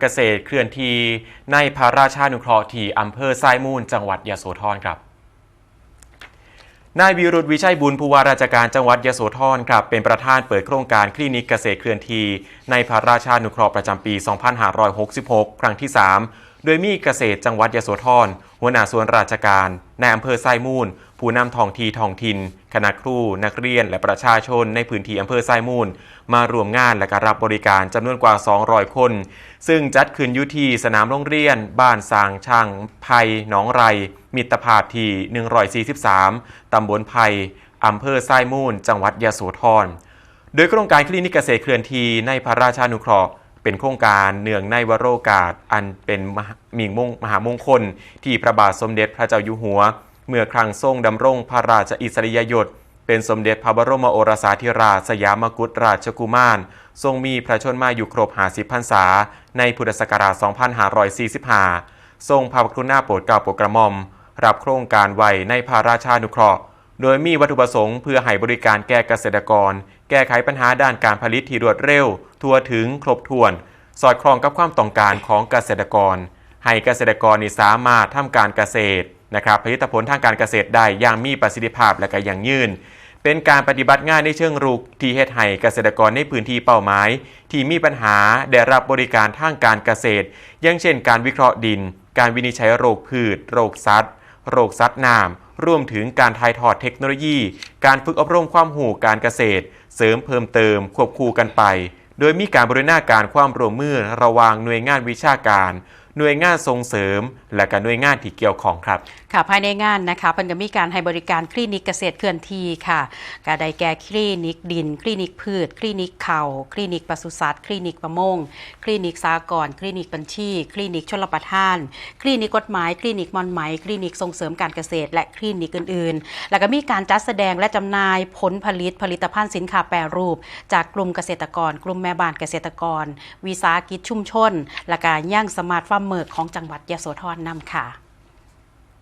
เกษตรเคลื่อนที่ในพระราชานุเคราะห์ที่อำเภอไซมูล จังหวัดยโสธรครับนายวิรุธวิชัยบุญผู้ว่าราชการจังหวัดยโสธรครับเป็นประธานเปิดโครงการคลินิกเกษตรเคลื่อนที่ในพระราชานุเคราะห์ประจำปี 2566 ครั้งที่ 3 โดยมีเกษตรจังหวัดยโสธรหัวหน้าส่วนราชการในอำเภอทรมูล ผู้นำท้องทีท้องถิ่นคณะครู นักเรียนและประชาชนในพื้นที่อำเภอทรมูล มารวมงานและก็รับบริการจำนวนกว่า 200 คน ซึ่งจัดขึ้นยู่ที่สนามโรงเรียน บ้านสางช่างไผ่หนองไร มิตรภาพที่ 143 ตำบลไผ่อำเภอทรมูล จังหวัดยโสธรโดยโครงการคลินิกเกษตรเคลื่อนที่ในพระราชานุเคราะห์ เป็นโครงการเนื่องในวโรกาส อันเป็นมีมงมหามงคล ที่พระบาทสมเด็จพระเจ้าอยู่หัว เมื่อครั้งทรงดำรงพระราชอิสริยยศ เป็นสมเด็จพระบรมโอรสาธิราชสยามกุฎราชกุมาร ทรงมีพระชนมายุครบ50พรรษา ในพุทธศักราช 2545 ทรงพระกรุณาโปรดเกล้าโปรดกระหม่อม รับโครงการไว้ในพระราชานุเคราะห์โดยมีวัตถุประสงค์เพื่อให้บริการแก่เกษตรกร แก้ไขปัญหาด้านการผลิตที่รวดเร็ว ทั่วถึงครบถ้วน สอดคล้องกับความต้องการของเกษตรกร ให้เกษตรกรนี่สามารถทำการเกษตรนะครับผลิตผลทางการเกษตรได้อย่างมีประสิทธิภาพและก็อย่างยืน เป็นการปฏิบัติงานในเชิงรุกที่เฮ็ดให้เกษตรกรในพื้นที่เป้าหมาย ที่มีปัญหาได้รับบริการทางการเกษตรอย่างเช่น การวิเคราะห์ดิน การวินิจฉัยโรคพืช โรคสัตว์ โรคสัตว์น้ำรวมถึงการถ่ายทอดเทคโนโลยี การฝึกอบรมความรู้การเกษตร เสริมเพิ่มเติมควบคู่กันไป โดยมีการบริหน้าการความร่วมมือระหว่างหน่วยงานวิชาการ หน่วยงานส่งเสริม และก็หน่วยงานที่เกี่ยวข้องครับ ค่ะภายในงานนะคะเพิ่นก็มีการให้บริการคลินิกเกษตรเคลื่อนที่ค่ะก็ได้แก่คลินิกดิน คลินิกพืช คลินิกเข่าคลินิกปศุสัตว์ คลินิกประมง คลินิกสากรคลินิกบัญชี คลินิกชลประทาน คลินิกกฎหมาย คลินิกมอนไหม คลินิกส่งเสริมการเกษตร และคลินิกอื่นๆ แล้วก็มีการจัดแสดงและจำหน่ายผลผลิตผลิตภัณฑ์สินค้าแปรรูป จากกลุ่มเกษตรกร กลุ่มแม่บ้านเกษตรกร วิสาหกิจชุมชน และการย่างสมาร์ทฟาร์มเมอกของจังหวัดยโสธรนำค่ะ